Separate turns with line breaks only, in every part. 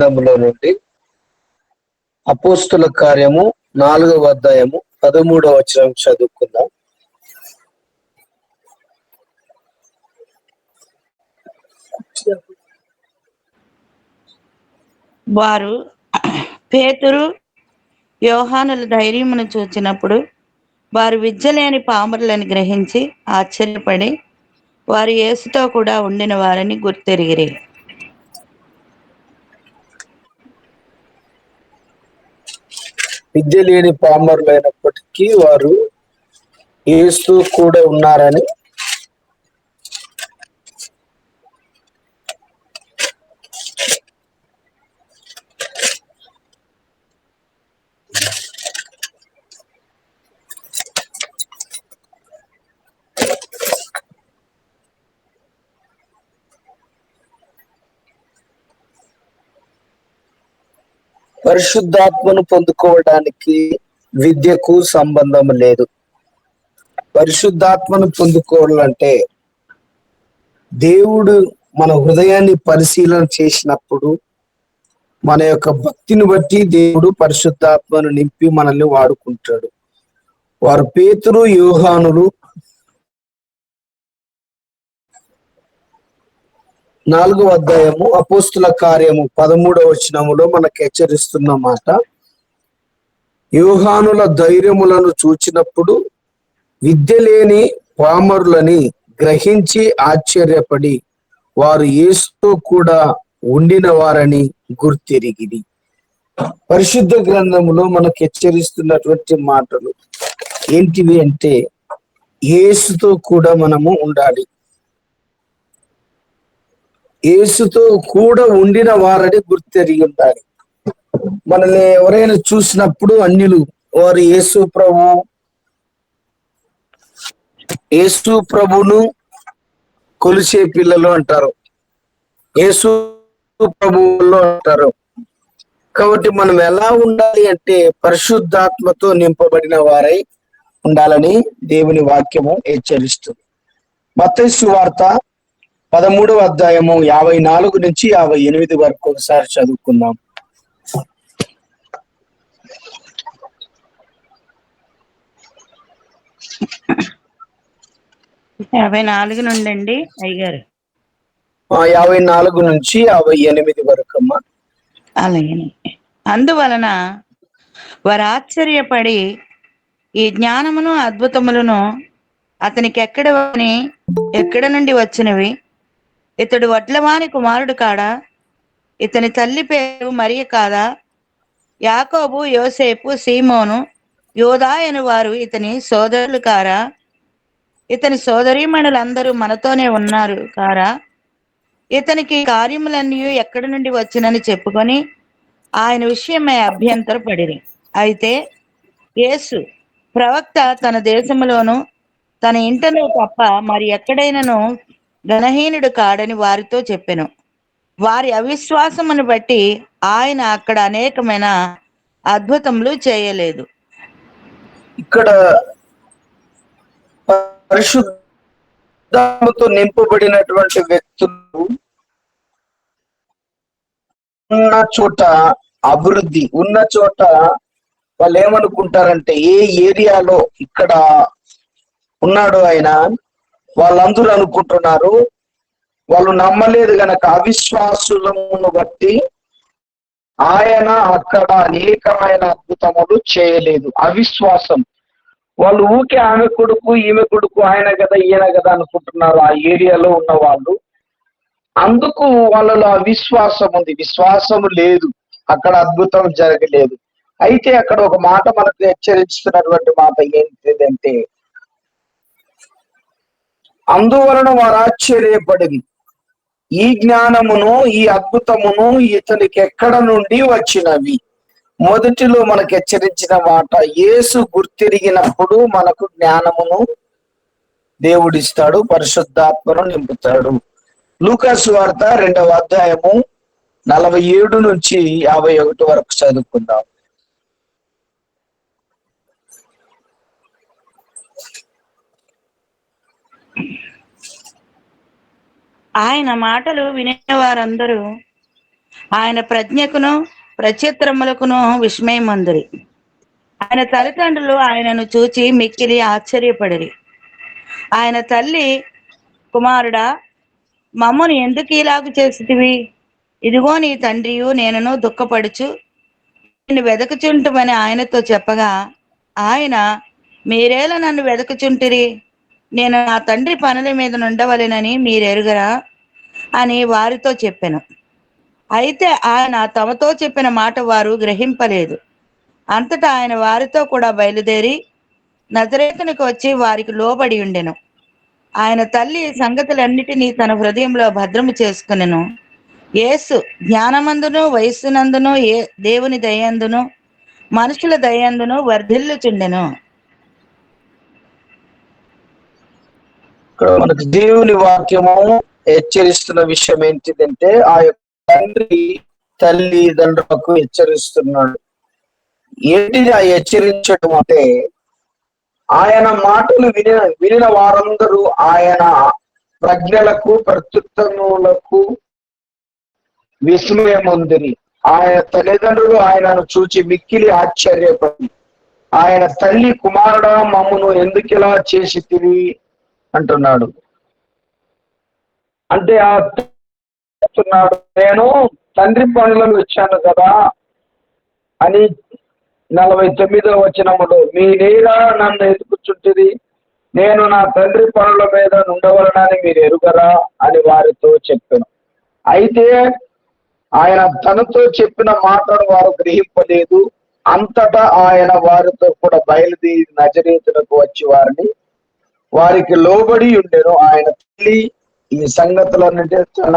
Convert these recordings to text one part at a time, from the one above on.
గ్రంథములో నుండి అపోస్తుల కార్యము నాలుగవ అధ్యాయము పదమూడవ వచనం చదువుకుందాం.
వారు పేతురు యోహానుల ధైర్యమును చూచినప్పుడు వారు విద్యలేని పామరులను గ్రహించి ఆశ్చర్యపడి వారు యేసుతో కూడా ఉండిన వారని గుర్తెరిగిరి.
విద్య లేని పామరులైనప్పటికీ వారు ఏస్తూ కూడా ఉన్నారని పరిశుద్ధాత్మను పొందుకోవడానికి విద్యకు సంబంధం లేదు. పరిశుద్ధాత్మను పొందుకోవాలంటే దేవుడు మన హృదయాన్ని పరిశీలన చేసినప్పుడు మన యొక్క భక్తిని బట్టి దేవుడు పరిశుద్ధాత్మను నింపి మనల్ని వాడుకుంటాడు. వారు పేతురు యోహానులు నాలుగవ అధ్యాయము అపోస్తుల కార్యము పదమూడవ వచనములో మనకు హెచ్చరిస్తున్న మాట. యోహానుల ధైర్యములను చూచినప్పుడు విద్య లేని పామరులని గ్రహించి ఆశ్చర్యపడి వారు ఏసుతో కూడా ఉండిన వారని గుర్తెరిగిది పరిశుద్ధ గ్రంథములో మనకు హెచ్చరిస్తున్నటువంటి మాటలు ఏంటివి అంటే ఏసుతో కూడా మనము ఉండాలి. యేసుతో కూడా ఉండిన వారని గుర్తెరిగి ఉండాలి మనల్ని ఎవరైనా చూసినప్పుడు అన్యులు వారు యేసు ప్రభు యేసు ప్రభును కొలిసే పిల్లలు అంటారు. యేసు ప్రభువులో అంటారు. కాబట్టి మనం ఎలా ఉండాలి అంటే పరిశుద్ధాత్మతో నింపబడిన వారై ఉండాలని దేవుని వాక్యము హెచ్చరిస్తుంది. మత వార్త పదమూడవ అధ్యాయము యాభై నాలుగు నుంచి యాభై ఎనిమిది వరకు ఒకసారి చదువుకుందాం.
యాభై నాలుగు నుండండి అయ్యారు
ఆ యాభై నాలుగు నుంచి యాభై ఎనిమిది వరకు అమ్మా.
అలాగే. అందువలన వారు ఆశ్చర్యపడి ఈ జ్ఞానమును అద్భుతములను అతనికి ఎక్కడ ఎక్కడ నుండి వచ్చినవి? ఇతడు వడ్లవాని కుమారుడు కాడా? ఇతని తల్లి పేరు మరియ కాదా? యాకోబు యోసేపు సీమోను యోధా అని వారు ఇతని సోదరులు కారా? ఇతని సోదరీమణులందరూ మనతోనే ఉన్నారు కారా? ఇతనికి కార్యములన్నీ ఎక్కడి నుండి వచ్చినని చెప్పుకొని ఆయన విషయమై అభ్యంతరపడిరి. అయితే యేసు ప్రవక్త తన దేశములోను తన ఇంటను తప్ప మరి ఎక్కడైనను ఘనహీనుడు కాడని వారితో చెప్పెను. వారి అవిశ్వాసమును బట్టి ఆయన అక్కడ అనేకమైన అద్భుతములు చేయలేదు.
ఇక్కడ పరిశుద్ధముతో నింపబడినటువంటి వ్యక్తులు ఉన్న చోట అభివృద్ధి ఉన్న చోట వాళ్ళు ఏమనుకుంటారంటే ఏ ఏరియాలో ఇక్కడ ఉన్నాడు ఆయన? వాళ్ళందరూ అనుకుంటున్నారు వాళ్ళు నమ్మలేదు గనక అవిశ్వాసులను బట్టి ఆయన అక్కడ అనేకమైన అద్భుతములు చేయలేదు. అవిశ్వాసం. వాళ్ళు ఊకే ఆమె కొడుకు ఈమె కొడుకు ఆయన కదా ఈయన కదా అనుకుంటున్నారు ఆ ఏరియాలో ఉన్న వాళ్ళు. అందుకు వాళ్ళలో అవిశ్వాసం ఉంది. విశ్వాసం లేదు. అక్కడ అద్భుతం జరగలేదు. అయితే అక్కడ ఒక మాట మనకు హెచ్చరించుతున్నటువంటి మాట ఏంటిదంటే అందువలన వారు ఆశ్చర్యపడింది. ఈ జ్ఞానమును ఈ అద్భుతమును ఇతనికి ఎక్కడ నుండి వచ్చినవి? మొదటిలో మనకు హెచ్చరించిన మాట యేసు గుర్తిరిగినప్పుడు మనకు జ్ఞానమును దేవుడిస్తాడు పరిశుద్ధాత్మను నింపుతాడు. లూకాస్ వార్త రెండవ అధ్యాయము నలభై ఏడు నుంచి యాభై ఒకటి వరకు చదువుకుందాం.
ఆయన మాటలు వినేవారందరూ ఆయన ప్రజ్ఞకును ప్రచిత్రములకును విస్మయమందురి. ఆయన తల్లిదండ్రులు ఆయనను చూచి మిక్కిలి ఆశ్చర్యపడిరి. ఆయన తల్లి కుమారుడా మమ్మను ఎందుకు ఇలాగు చేసితివి? ఇదిగో నీ తండ్రియు నేనును దుఃఖపడుచు నిన్ను వెదకుచుంటుమని ఆయనతో చెప్పగా ఆయన మీరేలా నన్ను వెదకుచుంటిరి? నేను నా తండ్రి పనుల మీద నుండవలెనని మీరెరుగరా? అని వారితో చెప్పాను. అయితే ఆయన తమతో చెప్పిన మాట వారు గ్రహింపలేదు. అంతటా ఆయన వారితో కూడా బయలుదేరి నజరేతునికి వచ్చి వారికి లోబడి ఉండెను. ఆయన తల్లి సంగతులన్నిటినీ తన హృదయంలో భద్రము చేసుకునెను. యేసు జ్ఞానమందును వయస్సునందును ఏ దేవుని దయందును మనుషుల దయందును వర్ధిల్లుచుండెను.
ఇక్కడ మనకు దేవుని వాక్యము హెచ్చరిస్తున్న విషయం ఏంటిదంటే ఆ యొక్క తండ్రి తల్లిదండ్రులకు హెచ్చరిస్తున్నాడు. ఏంటిది ఆ హెచ్చరించడం అంటే ఆయన మాటలు విని వినిన వారందరూ ఆయన ప్రజ్ఞలకు ప్రత్యుత్తములకు విస్మయముందిరి. ఆయన తల్లిదండ్రులు ఆయనను చూచి మిక్కిలి ఆశ్చర్యపడి ఆయన తల్లి కుమారుడా మమ్మను ఎందుకు ఇలా చేసి తిరిగి అంటున్నాడు. అంటే ఆ చెప్తున్నాడు నేను తండ్రి పనులను వచ్చాను కదా అని నలభై తొమ్మిదో వచనములో మీ నేరా నన్ను ఎదుగుచుంటుంది నేను నా తండ్రి పనుల మీద ఉండవలనని మీరు ఎరుగరా? అని వారితో చెప్పాను. అయితే ఆయన తనతో చెప్పిన మాటను వారు గ్రహింపలేదు. అంతటా ఆయన వారితో కూడా బయలుదేరి నజరేతులకు వచ్చి వారిని వారికి లోబడి ఉండేను. ఆయన తల్లి ఈ సంగతులన్నిటి తన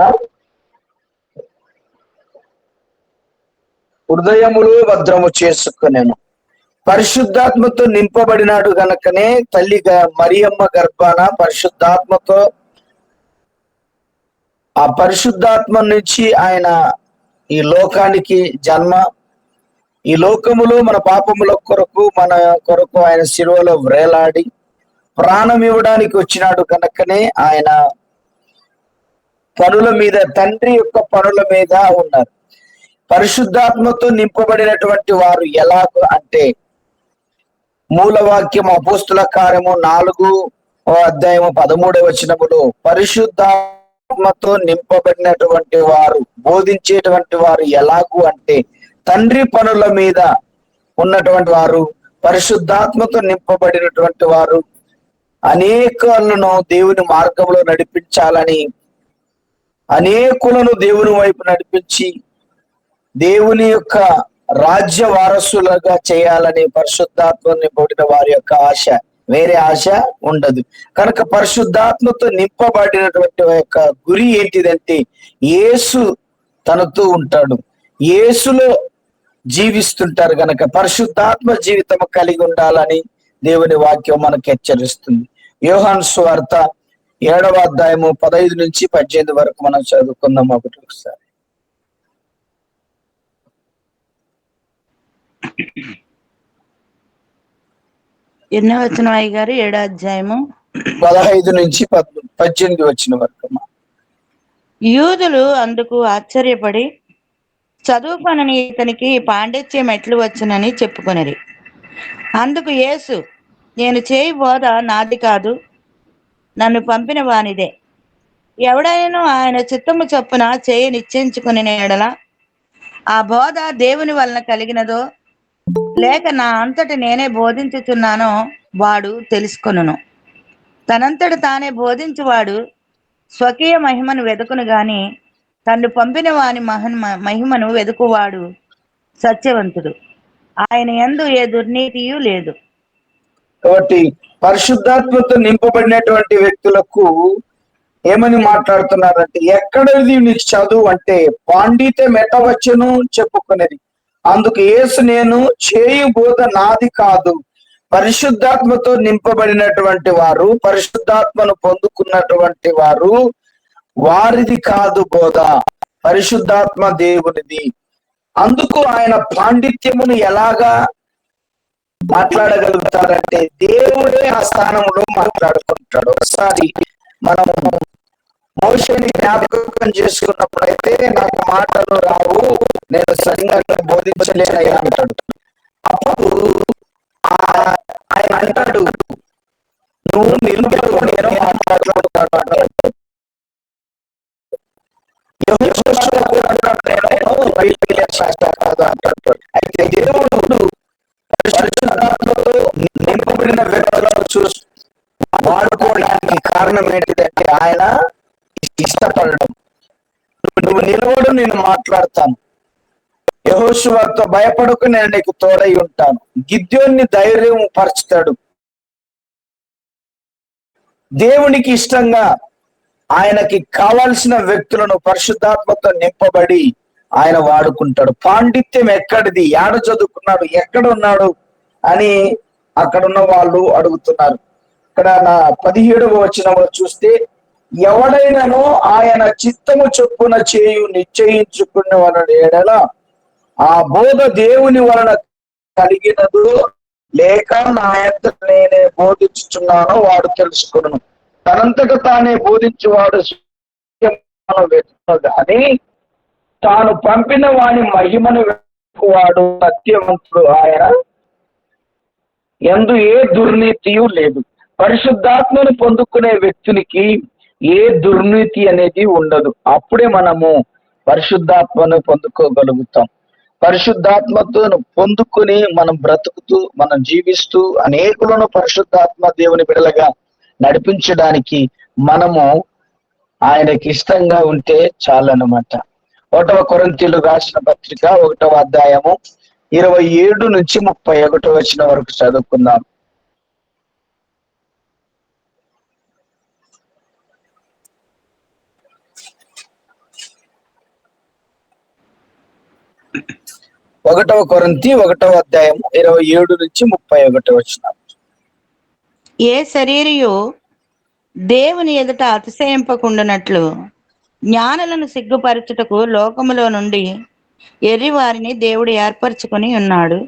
హృదయములు భద్రము చేసుకునేను. పరిశుద్ధాత్మతో నింపబడినాడు గనకనే తల్లి మరియమ్మ గర్భాన పరిశుద్ధాత్మతో ఆ పరిశుద్ధాత్మ నుంచి ఆయన ఈ లోకానికి జన్మ. ఈ లోకములో మన పాపముల కొరకు మన కొరకు ఆయన శిలువలో వ్రేలాడి ప్రాణం ఇవ్వడానికి వచ్చినాడు కనుకనే ఆయన పనుల మీద తండ్రి యొక్క పనుల మీద ఉన్నారు. పరిశుద్ధాత్మతో నింపబడినటువంటి వారు ఎలాగో అంటే మూలవాక్యం అపోస్తుల కార్యము నాలుగు అధ్యాయము పదమూడవ వచనములో పరిశుద్ధాత్మతో నింపబడినటువంటి వారు బోధించేటువంటి వారు ఎలాగూ అంటే తండ్రి పనుల మీద ఉన్నటువంటి వారు పరిశుద్ధాత్మతో నింపబడినటువంటి వారు అనేకలను దేవుని మార్గంలో నడిపించాలని అనేకులను దేవుని వైపు నడిపించి దేవుని యొక్క రాజ్య వారసులుగా చేయాలని పరిశుద్ధాత్మ నింపబడిన వారి యొక్క ఆశ. వేరే ఆశ ఉండదు. కనుక పరిశుద్ధాత్మతో నింపబడినటువంటి యొక్క గురి ఏంటిదంటే యేసు తనతో ఉంటాడు. యేసులో జీవిస్తుంటారు కనుక పరిశుద్ధాత్మ జీవితం కలిగి ఉండాలని దేవుని వాక్యం మనకు హెచ్చరిస్తుంది. యోహాన్ స్వార్త ఏడవ అధ్యాయము పదహైదు నుంచి పద్దెనిమిది వరకు మనం చదువుకుందాం ఒకటి ఒకసారి.
ఎన్నో వచ్చిన అయ్య గారు? ఏడో అధ్యాయము.
పదహైదు నుంచి పద్ పద్దెనిమిది వచ్చిన వరకు.
యూదులు అందుకు ఆశ్చర్యపడి చదువుకొనని ఇతనికి పాండిత్యం ఎట్లు వచ్చునని చెప్పుకొనిరి. అందుకు యేసు నేను చేయి బోధ నాది కాదు. నన్ను పంపిన వానిదే. ఎవడైనా ఆయన చిత్తము చొప్పున చేయి నిశ్చయించుకుని నేడల? ఆ బోధ దేవుని వలన కలిగినదో? లేక నా అంతటి నేనే బోధించుచున్నానో వాడు తెలుసుకొనును. తనంతట తానే బోధించువాడు స్వకీయ మహిమను వెతుకును గాని తన్ను పంపిన వాని మహన్ మహిమను వెతుకువాడు సత్యవంతుడు. ఆయన ఎందు ఏ దుర్నీతియు లేదు.
కాబట్టి పరిశుద్ధాత్మతో నింపబడినటువంటి వ్యక్తులకు ఏమని మాట్లాడుతున్నారంటే ఎక్కడది నీకు చదువు అంటే పాండిత్యం ఎట్టవచ్చును చెప్పుకునేది. అందుకు ఏసు నేను చేయు బోధ నాది కాదు. పరిశుద్ధాత్మతో నింపబడినటువంటి వారు పరిశుద్ధాత్మను పొందుకున్నటువంటి వారు వారిది కాదు బోధ. పరిశుద్ధాత్మ దేవునిది. అందుకు ఆయన పాండిత్యమును ఎలాగా మాట్లాడగలుగుతారంటే దేవుడే ఆ స్థానంలో మాట్లాడుకుంటాడు. ఒకసారి మనము మోషని జ్ఞాపకం చేసుకున్నప్పుడు అయితే నాకు మాటలు రావు నేను సరిగా బోధించలేనయ్యా అంటాడు. అప్పుడు ఆ- ఆయన అంటాడు నువ్వు నిలువెత్తు నేను మాట్లాడుకుంటాడు అంటాడు. దేవుడు చెప్పిన వ్యక్తులను చూసి వాడుకోవడానికి కారణం ఏంటిదంటే ఆయన ఇష్టపడడం. నువ్వు నిలవడు నేను మాట్లాడతాను. యహోశువతో భయపడకు నేను నీకు తోడై ఉంటాను. గిద్యోన్ని ధైర్యం పరుచుతాడు దేవునికి ఇష్టంగా ఆయనకి కావాల్సిన వ్యక్తులను పరిశుద్ధాత్మతో నింపబడి ఆయన వాడుకుంటాడు. పాండిత్యం ఎక్కడిది? ఏడ చదువుకున్నాడు? ఎక్కడ ఉన్నాడు? అని అక్కడున్న వాళ్ళు అడుగుతున్నారు. ఇక్కడ నా పదిహేడవ వచనంలో చూస్తే ఎవడైనాను ఆయన చిత్తము చొప్పున చేయు నిశ్చయించుకున్న వాళ్ళ ఏడల ఆ బోధ దేవుని వలన కలిగినదు లేక నా యొక్క నేనే బోధించుచున్నానో వాడు తెలుసుకును తనంతట తానే బోధించేవాడు అని తాను పంపిన వాని మహిమను వాడు సత్యవంతుడు ఆయన. ఎందు ఏ దుర్నీతియు లేదు. పరిశుద్ధాత్మను పొందుకునే వ్యక్తునికి ఏ దుర్నీతి అనేది ఉండదు. అప్పుడే మనము పరిశుద్ధాత్మను పొందుకోగలుగుతాం. పరిశుద్ధాత్మతో పొందుకుని మనం బ్రతుకుతూ మనం జీవిస్తూ అనేకులను పరిశుద్ధాత్మ దేవుని బిడలగా నడిపించడానికి మనము ఆయనకి ఇష్టంగా ఉంటే చాలన్నమాట. ఒకటవ కొరంతీలు రాసిన పత్రిక ఒకటవ అధ్యాయము ఇరవై ఏడు నుంచి ముప్పై ఒకటి వచ్చిన వరకు చదువుకుందాం. ఒకటవ కొరంతి ఒకటవ అధ్యాయం ఇరవై ఏడు నుంచి ముప్పై ఒకటి వచ్చిన.
ఏ శరీరయు దేవుని ఎదుట అతిశయింపకుండానట్లు జ్ఞానులను సిగ్గుపరచుటకు లోకములో నుండి ఎర్రి వారిని దేవుడు ఏర్పరచుకొని ఉన్నాడు.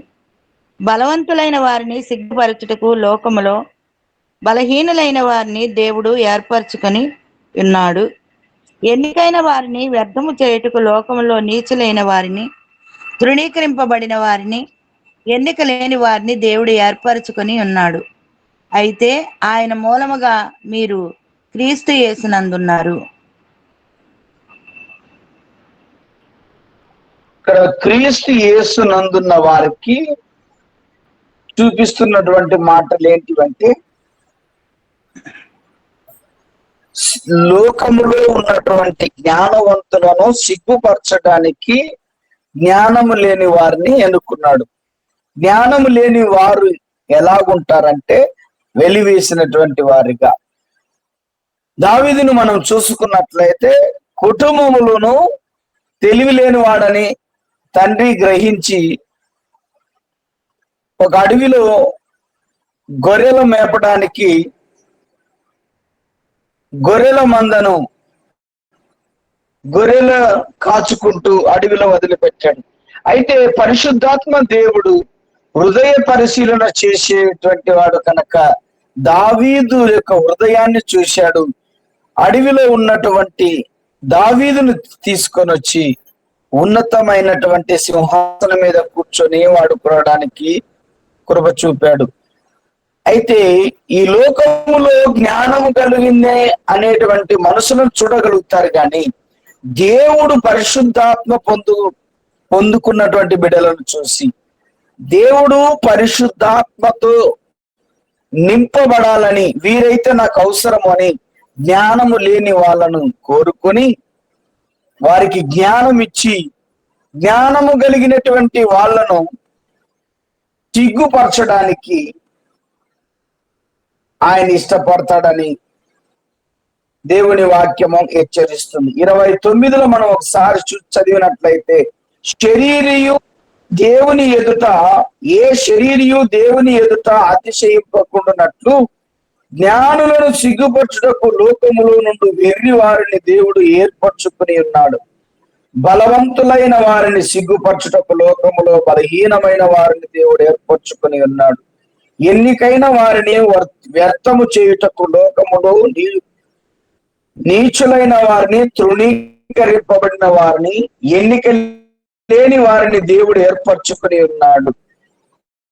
బలవంతులైన వారిని సిగ్గుపరచుటకు లోకములో బలహీనులైన వారిని దేవుడు ఏర్పరచుకొని ఉన్నాడు. ఎన్నికైన వారిని వ్యర్థము చేయుటకు లోకములో నీచులైన వారిని తృణీకరింపబడిన వారిని ఎన్నిక లేని వారిని దేవుడు ఏర్పరచుకొని ఉన్నాడు. అయితే ఆయన మూలముగా మీరు క్రీస్తు యేసునందున్నారు.
ఇక్కడ క్రీస్తు యేసు నందున్న వారికి చూపిస్తున్నటువంటి మాటలు ఏంటివంటే లోకములో ఉన్నటువంటి జ్ఞానవంతులను సిగ్గుపరచడానికి జ్ఞానము లేని వారిని ఎన్నుకున్నాడు. జ్ఞానము లేని వారు ఎలాగుంటారంటే వెలివేసినటువంటి వారిగా. దావిదిని మనం చూసుకున్నట్లయితే కుటుంబములను తెలివి లేని వాడని తండ్రి గ్రహించి ఒక అడవిలో గొర్రెలు మేపడానికి గొర్రెల మందను గొర్రెల కాచుకుంటూ అడవిలో వదిలిపెట్టాడు. అయితే పరిశుద్ధాత్మ దేవుడు హృదయ పరిశీలన చేసేటువంటి వాడు కనుక దావీదు యొక్క హృదయాన్ని చూశాడు. అడవిలో ఉన్నటువంటి దావీదును తీసుకొని వచ్చి ఉన్నతమైనటువంటి సింహాసనం మీద కూర్చొని వాడుకోవడానికి కృప చూపాడు. అయితే ఈ లోకములో జ్ఞానం కలిగిందే అనేటువంటి మనసును చూడగలుగుతారు కానీ దేవుడు పరిశుద్ధాత్మ పొందు పొందుకున్నటువంటి బిడ్డలను చూసి దేవుడు పరిశుద్ధాత్మతో నింపబడాలని వీరైతే నాకు అవసరము అని జ్ఞానము లేని వాళ్ళను కోరుకొని వారికి జ్ఞానం ఇచ్చి జ్ఞానము కలిగినటువంటి వాళ్ళను సిగ్గుపరచడానికి ఆయన ఇష్టపడతాడని దేవుని వాక్యము హెచ్చరిస్తుంది. ఇరవై తొమ్మిదిలో మనం ఒకసారి చూ చదివినట్లయితే శరీరియు దేవుని ఎదుట ఏ శరీరియు దేవుని ఎదుట అతిశయింపకుండానట్లు జ్ఞానులను సిగ్గుపరచుటకు లోకములో నుండి వెర్రి వారిని దేవుడు ఏర్పరచుకుని ఉన్నాడు. బలవంతులైన వారిని సిగ్గుపరచుటకు లోకములో బలహీనమైన వారిని దేవుడు ఏర్పరచుకుని ఉన్నాడు. ఎన్నికైన వారిని వ్యర్థము చేయుటకు లోకములో నీ నీచులైన వారిని తృణీకరింపబడిన వారిని ఎన్నిక లేని వారిని దేవుడు ఏర్పరచుకుని ఉన్నాడు.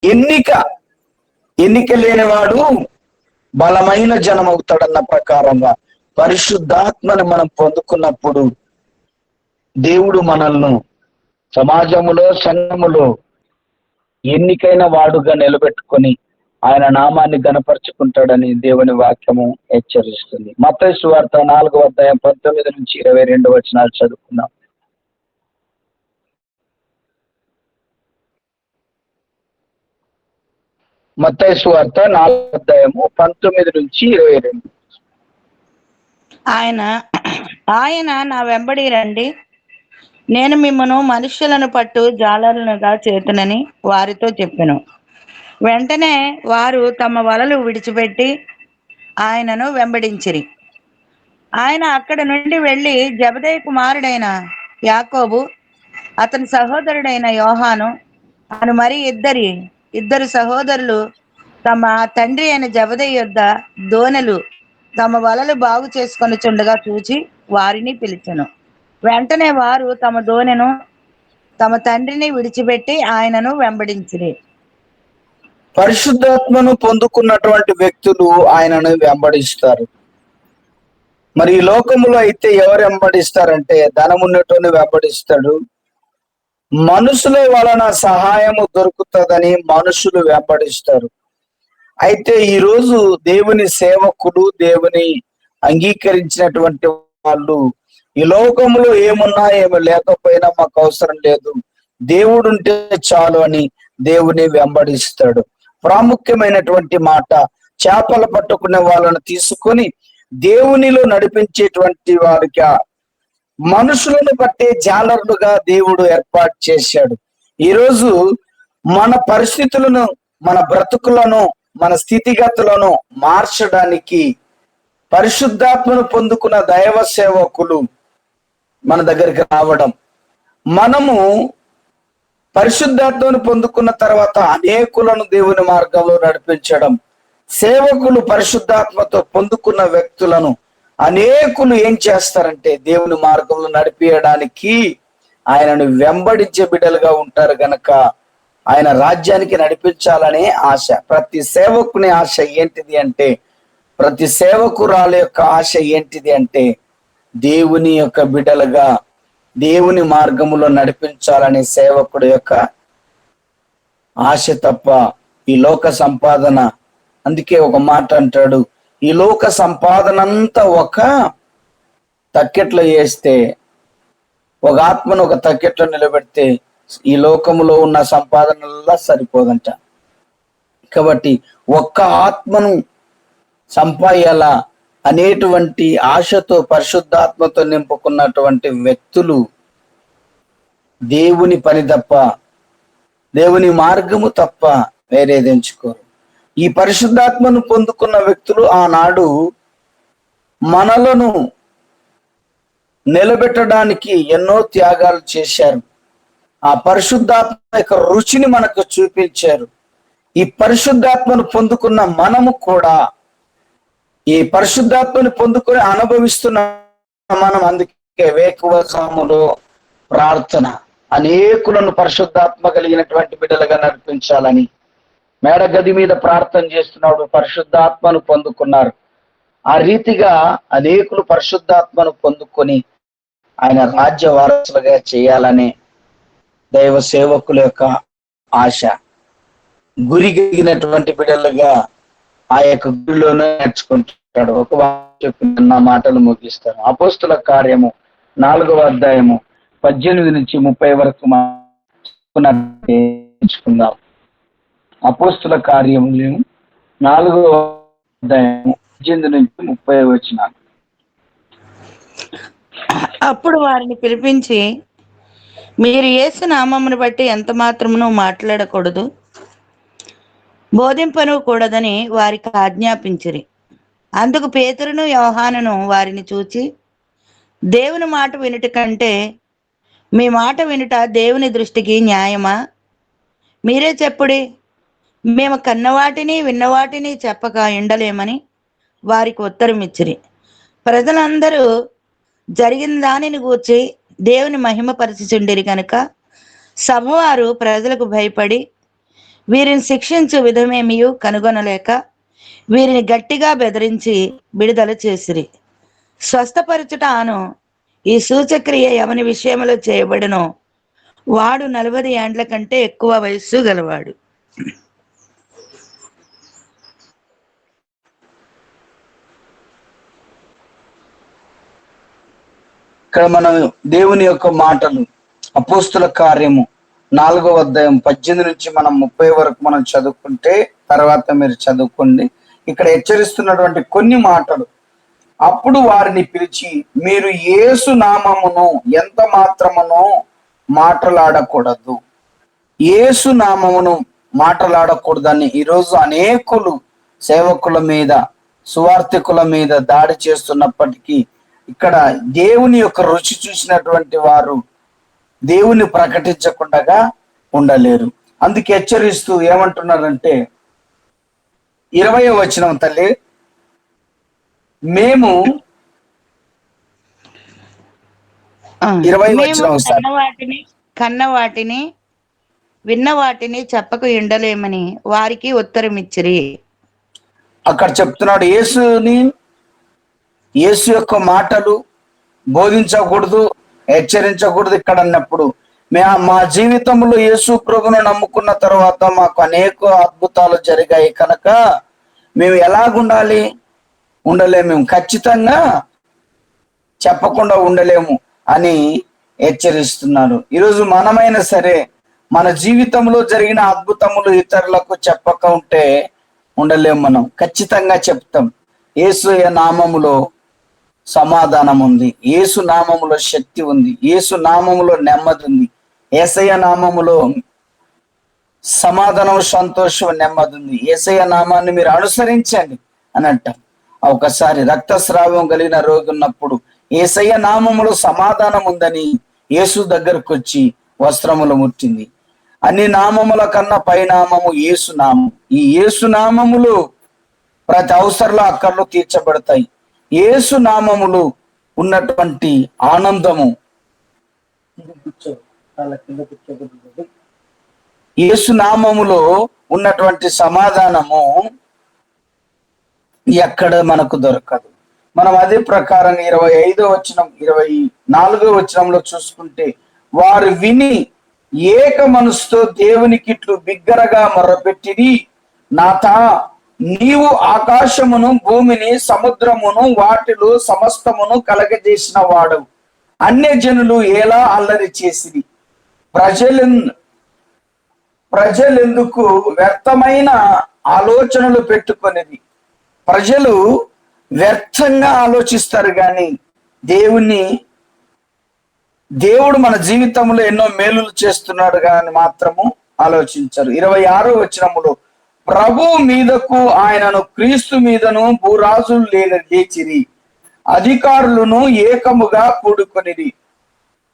ఎన్నిక ఎన్నిక లేనివాడు బలమైన జనం అవుతాడన్న ప్రకారంగా పరిశుద్ధాత్మను మనం పొందుకున్నప్పుడు దేవుడు మనల్ని సమాజములో సంఘములో ఎన్నికైన వాడుగా నిలబెట్టుకొని ఆయన నామాన్ని గనపరుచుకుంటాడని దేవుని వాక్యము హెచ్చరిస్తుంది. మత వార్త నాలుగో అధ్యాయం పంతొమ్మిది నుంచి ఇరవై రెండు వచనాలు చదువుకున్నాం మత్తయి వార్త నాలుగు అధ్యాయము పంతొమ్మిది నుంచి ఇరవై రెండు.
ఆయన ఆయన నా వెంబడి రండి. నేను మిమ్మను మనుషులను పట్టు జాలరులుగా చేతునని వారితో చెప్పాను. వెంటనే వారు తమ వలలు విడిచిపెట్టి ఆయనను వెంబడించిరి. ఆయన అక్కడ నుండి వెళ్ళి జబదయ కుమారుడైన యాకోబు అతని సహోదరుడైన యోహాను అను మరి ఇద్దరి ఇద్దరు సహోదరులు తమ తండ్రి అయిన జబదయ్య యొద్ద దోనెలు తమ వలలు బాగు చేసుకొని చుండగా చూచి వారిని పిలిచెను. వెంటనే వారు తమ దోనెను తమ తండ్రిని విడిచిపెట్టి ఆయనను వెంబడించిరి.
పరిశుద్ధాత్మను పొందుకున్నటువంటి వ్యక్తులు ఆయనను వెంబడిస్తారు. మరి ఈ లోకములో అయితే ఎవరు వెంబడిస్తారంటే ధనమున్నటువంటి వెంబడిస్తాడు మనుషుల వలన సహాయము దొరుకుతుందని మనుషులు వెంబడిస్తారు. అయితే ఈ రోజు దేవుని సేవకుడు దేవుని అంగీకరించినటువంటి వాళ్ళు ఈ లోకములో ఏమున్నా ఏమి లేకపోయినా మాకు అవసరం లేదు. దేవుడు ఉంటే చాలు అని దేవుని వెంబడిస్తాడు. ప్రాముఖ్యమైనటువంటి మాట చేపలు పట్టుకునే వాళ్ళను తీసుకొని దేవునిలో నడిపించేటువంటి వారికి మనుషులను పట్టే జాలర్లుగా దేవుడు ఏర్పాటు చేశాడు. ఈరోజు మన పరిస్థితులను మన బ్రతుకులను మన స్థితిగతులను మార్చడానికి పరిశుద్ధాత్మను పొందుకున్న దైవ సేవకులు మన దగ్గరికి రావడం. మనము పరిశుద్ధాత్మను పొందుకున్న తర్వాత అనేకులను దేవుని మార్గంలో నడిపించడం. సేవకులు పరిశుద్ధాత్మతో పొందుకున్న వ్యక్తులను అనేకులు ఏం చేస్తారంటే దేవుని మార్గంలో నడిపించడానికి ఆయనను వెంబడించే బిడ్డలుగా ఉంటారు గనక ఆయన రాజ్యానికి నడిపించాలనే ఆశ. ప్రతి సేవకుని ఆశ ఏంటిది అంటే ప్రతి సేవకురాల యొక్క ఆశ ఏంటిది అంటే దేవుని యొక్క బిడ్డలుగా దేవుని మార్గములో నడిపించాలనే సేవకుడు యొక్క ఆశ తప్ప ఈ లోక సంపాదన. అందుకే ఒక మాట అంటాడు ఈ లోక సంపాదన అంతా ఒక తక్కెట్లో వేస్తే ఒక ఆత్మను ఒక తక్కెట్లో నిలబెడితే ఈ లోకములో ఉన్న సంపాదనల్లా సరిపోదంట. కాబట్టి ఒక్క ఆత్మను సంపాయాలా అనేటువంటి ఆశతో పరిశుద్ధాత్మతో నింపుకున్నటువంటి వ్యక్తులు దేవుని పని తప్ప దేవుని మార్గము తప్ప వేరేది ఎంచుకోరు. ఈ పరిశుద్ధాత్మను పొందుకున్న వ్యక్తులు ఆనాడు మనలను నిలబెట్టడానికి ఎన్నో త్యాగాలు చేశారు. ఆ పరిశుద్ధాత్మ యొక్క రుచిని మనకు చూపించారు. ఈ పరిశుద్ధాత్మను పొందుకున్న మనము కూడా ఈ పరిశుద్ధాత్మను పొందుకొని అనుభవిస్తున్న మనం అందుకే వేకువజాములో ప్రార్థన. అనేకులను పరిశుద్ధాత్మ కలిగినటువంటి బిడ్డలుగా నడిపించాలని మేడగది మీద ప్రార్థన చేస్తున్నాడు పరిశుద్ధాత్మను పొందుకున్నారు. ఆ రీతిగా అనేకులు పరిశుద్ధాత్మను పొందుకొని ఆయన రాజ్య వారసులుగా చేయాలనే దైవ సేవకుల యొక్క ఆశ. గురి కలిగినటువంటి బిడ్డలుగా ఆ యొక్క గురిలోనే నేర్చుకుంటాడు ఒక చెప్పిన నా మాటలు ముగిస్తాను అపోస్తుల కార్యము నాలుగవ అధ్యాయము పద్దెనిమిది నుంచి ముప్పై వరకు నేర్చుకుందాం. అపోస్తుల కార్యములు నాలుగో అధ్యాయము పద్దెనిమిది నుంచి ముప్పై వచ్చిన
అప్పుడు వారిని పిలిపించి మీరు యేసు నామమును బట్టి ఎంత మాత్రమును మాట్లాడకూడదు బోధింపను కూడదని వారికి ఆజ్ఞాపించిరి. అందుకు పేతురును యోహానును వారిని చూచి దేవుని మాట వినుట కంటే మీ మాట వినుట దేవుని దృష్టికి న్యాయమా? మీరే చెప్పుడి. మేము కన్నవాటిని విన్నవాటిని చెప్పక ఎండలేమని వారికి ఉత్తరం ఇచ్చిరి. ప్రజలందరూ జరిగిన దానిని గూర్చి దేవుని మహిమపరచుచుండిరి కనుక సభవారు ప్రజలకు భయపడి వీరిని శిక్షించు విధమేమియు కనుగొనలేక వీరిని గట్టిగా బెదిరించి విడుదల చేసిరి. స్వస్థపరచుట అను ఈ సూచక్రియ ఎవని విషయంలో చేయబడినో వాడు నలభై ఏండ్ల కంటే ఎక్కువ వయస్సు గలవాడు.
ఇక్కడ మనం దేవుని యొక్క మాటలు అపోస్తుల కార్యము నాలుగో అధ్యాయం పద్దెనిమిది నుంచి మనం ముప్పై వరకు మనం చదువుకుంటే తర్వాత మీరు చదువుకోండి. ఇక్కడ హెచ్చరిస్తున్నటువంటి కొన్ని మాటలు. అప్పుడు వారిని పిలిచి మీరు యేసు నామమును ఎంత మాత్రమును మాటలాడకూడదు? యేసు నామమును మాటలాడకూడదని ఈరోజు అనేకులు సేవకుల మీద సువార్థికుల మీద దాడి చేస్తున్నప్పటికీ ఇక్కడ దేవుని యొక్క రుచి చూసినటువంటి వారు దేవుని ప్రకటించకుండా ఉండలేరు అందుకే హెచ్చరిస్తూ ఏమంటున్నారంటే ఇరవై వచనం తల్లి మేము ఇరవై ఒకసారి.
కన్న వాటిని కన్న వాటిని విన్న వాటిని చెప్పక ఉండలేమని వారికి ఉత్తరం ఇచ్చిరి
అక్కడ చెప్తున్నాడు యేసుని యేసు యొక్క మాటలు బోధించకూడదు హెచ్చరించకూడదు ఇక్కడ అన్నప్పుడు. మే మా జీవితంలో యేసు ప్రభును నమ్ముకున్న తర్వాత మాకు అనేక అద్భుతాలు జరిగాయి. కనుక మేము ఎలాగుండాలి? ఉండలేము. మేము ఖచ్చితంగా చెప్పకుండా ఉండలేము అని హెచ్చరిస్తున్నారు. ఈరోజు మనమైనా సరే మన జీవితంలో జరిగిన అద్భుతములు ఇతరులకు చెప్పక ఉంటే ఉండలేము మనం. ఖచ్చితంగా చెప్తాం. యేసు నామములో సమాధానం ఉంది ఏసు నామములో శక్తి ఉంది. ఏసు నామములో నెమ్మది ఉంది. ఏసయ్య నామములో సమాధానం సంతోషం నెమ్మది ఉంది. ఏసయ్య నామాన్ని మీరు అనుసరించండి అని అంటాం. ఒకసారి రక్తస్రావం కలిగిన రోగి ఉన్నప్పుడు ఏసయ్య నామములో సమాధానం ఉందని యేసు దగ్గరకు వచ్చి వస్త్రములు ముట్టింది. అన్ని నామముల కన్నా పైనామము యేసు నామం. ఈ యేసు నామములు ప్రతి అవసరంలో అక్కర్లు తీర్చబడతాయి. యేసు నామములు ఉన్నటువంటి ఆనందము. యేసు నామములో ఉన్నటువంటి సమాధానము ఎక్కడ మనకు దొరకదు. మనం అదే ప్రకారం ఇరవై ఐదో వచనం ఇరవై నాలుగో వచనంలో చూసుకుంటే వారు విని ఏక మనసుతో దేవునికి ఇట్లు బిగ్గరగా మొర్రపెట్టిది నాథా నీవు ఆకాశమును భూమిని సముద్రమును వాటిలో సమస్తమును కలగజేసిన వాడు. అన్య జనులు ఎలా అల్లరి చేసిరి? ప్రజలు ప్రజలెందుకు వ్యర్థమైన ఆలోచనలు పెట్టుకునేది ప్రజలు వ్యర్థంగా ఆలోచిస్తారు కానీ దేవుని దేవుడు మన జీవితంలో ఎన్నో మేలులు చేస్తున్నాడు కానీ మాత్రము ఆలోచించరు. ఇరవై ఆరో వచనములో ప్రభు మీదకు ఆయనను క్రీస్తు మీదను భూరాజులు లేని లేచిరి. అధికారులను ఏకముగా కూడుకొనిది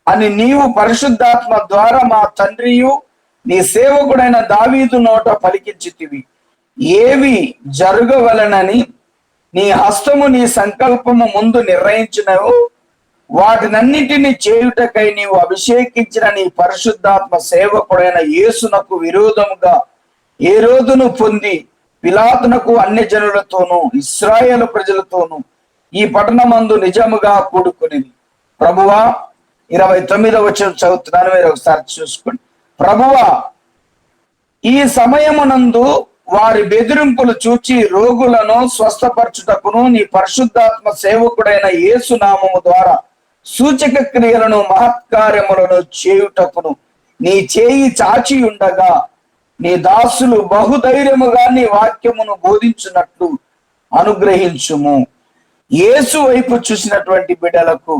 అని నీవు పరిశుద్ధాత్మ ద్వారా మా తండ్రియు నీ సేవకుడైన దావీదు నోట పలికించితివి. ఏవి జరగవలనని నీ హస్తము నీ సంకల్పము ముందు నిర్ణయించినవు. వాటినన్నిటిని చేయుటకై నీవు అభిషేకించిన నీ పరిశుద్ధాత్మ సేవకుడైన యేసునకు విరోధముగా ఏ రోజును పొంది పిలాతునకు అన్ని జనులతోనూ ఇస్రాయేల్ ప్రజలతోనూ ఈ పట్టణమందు నిజముగా కూడుకుని ప్రభువా ఇరవై తొమ్మిదవ వచ్చిన చదువుతున్నాను మీరు ఒకసారి చూసుకోండి. ప్రభువా ఈ సమయమునందు వారి బెదిరింపులు చూచి రోగులను స్వస్థపరచుటకును నీ పరిశుద్ధాత్మ సేవకుడైన యేసు నామము ద్వారా సూచక క్రియలను మహత్కార్యములను చేయుటకును నీ చేయి చాచి ఉండగా నీ దాసులు బహుధైర్యముగా నీ వాక్యమును బోధించున్నట్లు అనుగ్రహించుము. యేసు వైపు చూసినటువంటి బిడ్డలకు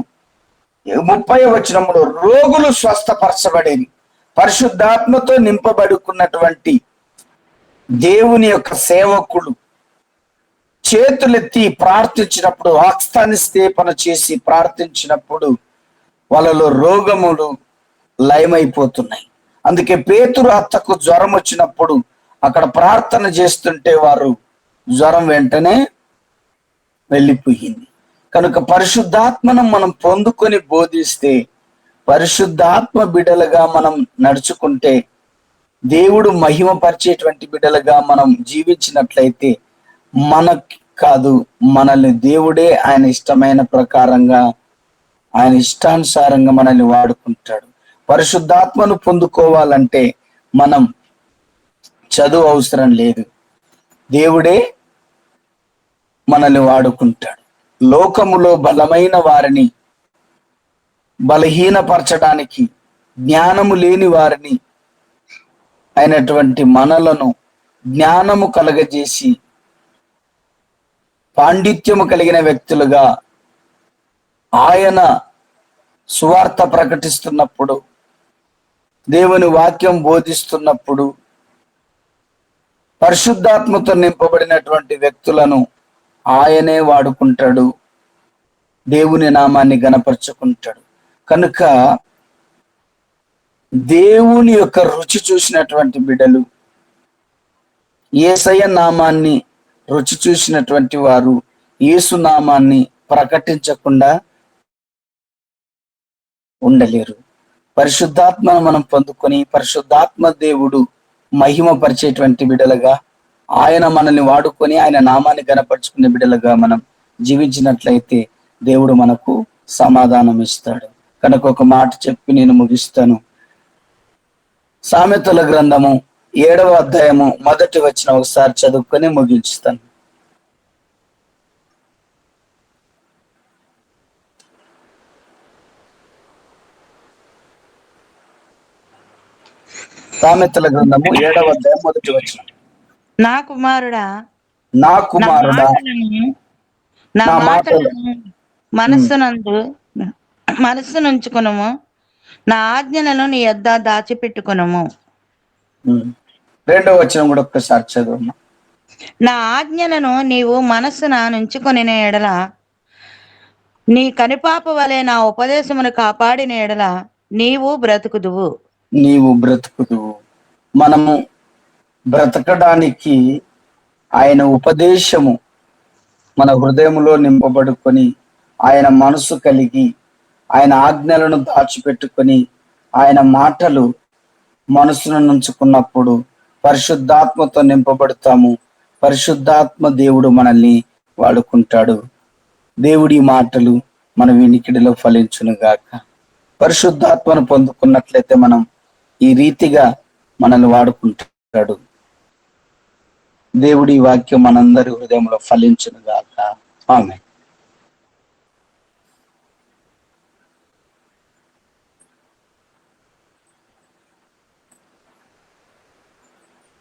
ముప్పై వచ్చినప్పుడు రోగులు స్వస్థపరచబడేవి. పరిశుద్ధాత్మతో నింపబడుకున్నటువంటి దేవుని యొక్క సేవకుడు చేతులెత్తి ప్రార్థించినప్పుడు హస్తాన్ని స్థేపన చేసి ప్రార్థించినప్పుడు వాళ్ళలో రోగములు లయమైపోతున్నాయి. అందుకే పేతురు అత్తకు జ్వరం వచ్చినప్పుడు అక్కడ ప్రార్థన చేస్తుంటే వారు జ్వరం వెంటనే వెళ్ళిపోయింది. కనుక పరిశుద్ధాత్మను మనం పొందుకొని బోధిస్తే పరిశుద్ధాత్మ బిడలుగా మనం నడుచుకుంటే దేవుడు మహిమపరిచేటువంటి బిడలుగా మనం జీవించినట్లయితే మనకు కాదు మనల్ని దేవుడే ఆయన ఇష్టమైన ప్రకారంగా ఆయన ఇష్టానుసారంగా మనల్ని వాడుకుంటాడు. పరిశుద్ధాత్మను పొందుకోవాలంటే మనం చదువు అవసరం లేదు. దేవుడే మనల్ని వాడుకుంటాడు. లోకములో బలమైన వారిని బలహీనపరచడానికి జ్ఞానము లేని వారిని అయినటువంటి మనలను జ్ఞానము కలగజేసి పాండిత్యము కలిగిన వ్యక్తులుగా ఆయన సువార్త ప్రకటిస్తున్నప్పుడు దేవుని వాక్యం బోధిస్తున్నప్పుడు పరిశుద్ధాత్మతో నింపబడినటువంటి వ్యక్తులను ఆయనే వాడుకుంటాడు. దేవుని నామాన్ని గనపరుచుకుంటాడు కనుక దేవుని యొక్క రుచి చూసినటువంటి బిడలు ఏసయ్య నామాన్ని రుచి చూసినటువంటి వారు యేసు నామాన్ని ప్రకటించకుండా ఉండలేరు. పరిశుద్ధాత్మను మనం పొందుకొని పరిశుద్ధాత్మ దేవుడు మహిమ పరిచేటువంటి బిడలుగా ఆయన మనల్ని వాడుకొని ఆయన నామాన్ని గనపరుచుకునే బిడలుగా మనం జీవించినట్లయితే దేవుడు మనకు సమాధానం ఇస్తాడు. కనుక ఒక మాట చెప్పి నేను ముగిస్తాను. సామెతల గ్రంథము ఏడవ అధ్యాయము మొదటి వచ్చిన ఒకసారి చదువుకొని ముగించుతాను. సామెతల గ్రంథము ఏడవ అధ్యాయం మొదటి వచ్చిన
నా కుమారుడా
నా కుమారుడా
నా మాటలను మనస్సునందు మనస్సునుంచుకునము. నా ఆజ్ఞలను నీ యొద్ద దాచిపెట్టుకునము.
రెండవ వచనం కూడా ఒక్కసారి చదువు
నా ఆజ్ఞలను నీవు మనస్సున నుంచుకొని ఎడల నీ కనిపాప వలె నా ఉపదేశమును కాపాడిన ఎడల నీవు బ్రతుకుదువు.
నీవు బ్రతుకుదు. మనము బ్రతకడానికి ఆయన ఉపదేశము మన హృదయంలో నింపబడుకొని ఆయన మనసు కలిగి ఆయన ఆజ్ఞలను దాచిపెట్టుకొని ఆయన మాటలు మనసును నుంచుకున్నప్పుడు పరిశుద్ధాత్మతో నింపబడతాము. పరిశుద్ధాత్మ దేవుడు మనల్ని వాడుకుంటాడు. దేవుడి మాటలు మన వినికిడిలో ఫలించును గాక పరిశుద్ధాత్మను పొందుకున్నట్లయితే మనం ఈ రీతిగా మనల్ని వాడుకుంటాడు. దేవుడి వాక్యం మనందరి హృదయంలో ఫలించును గాక ఆమె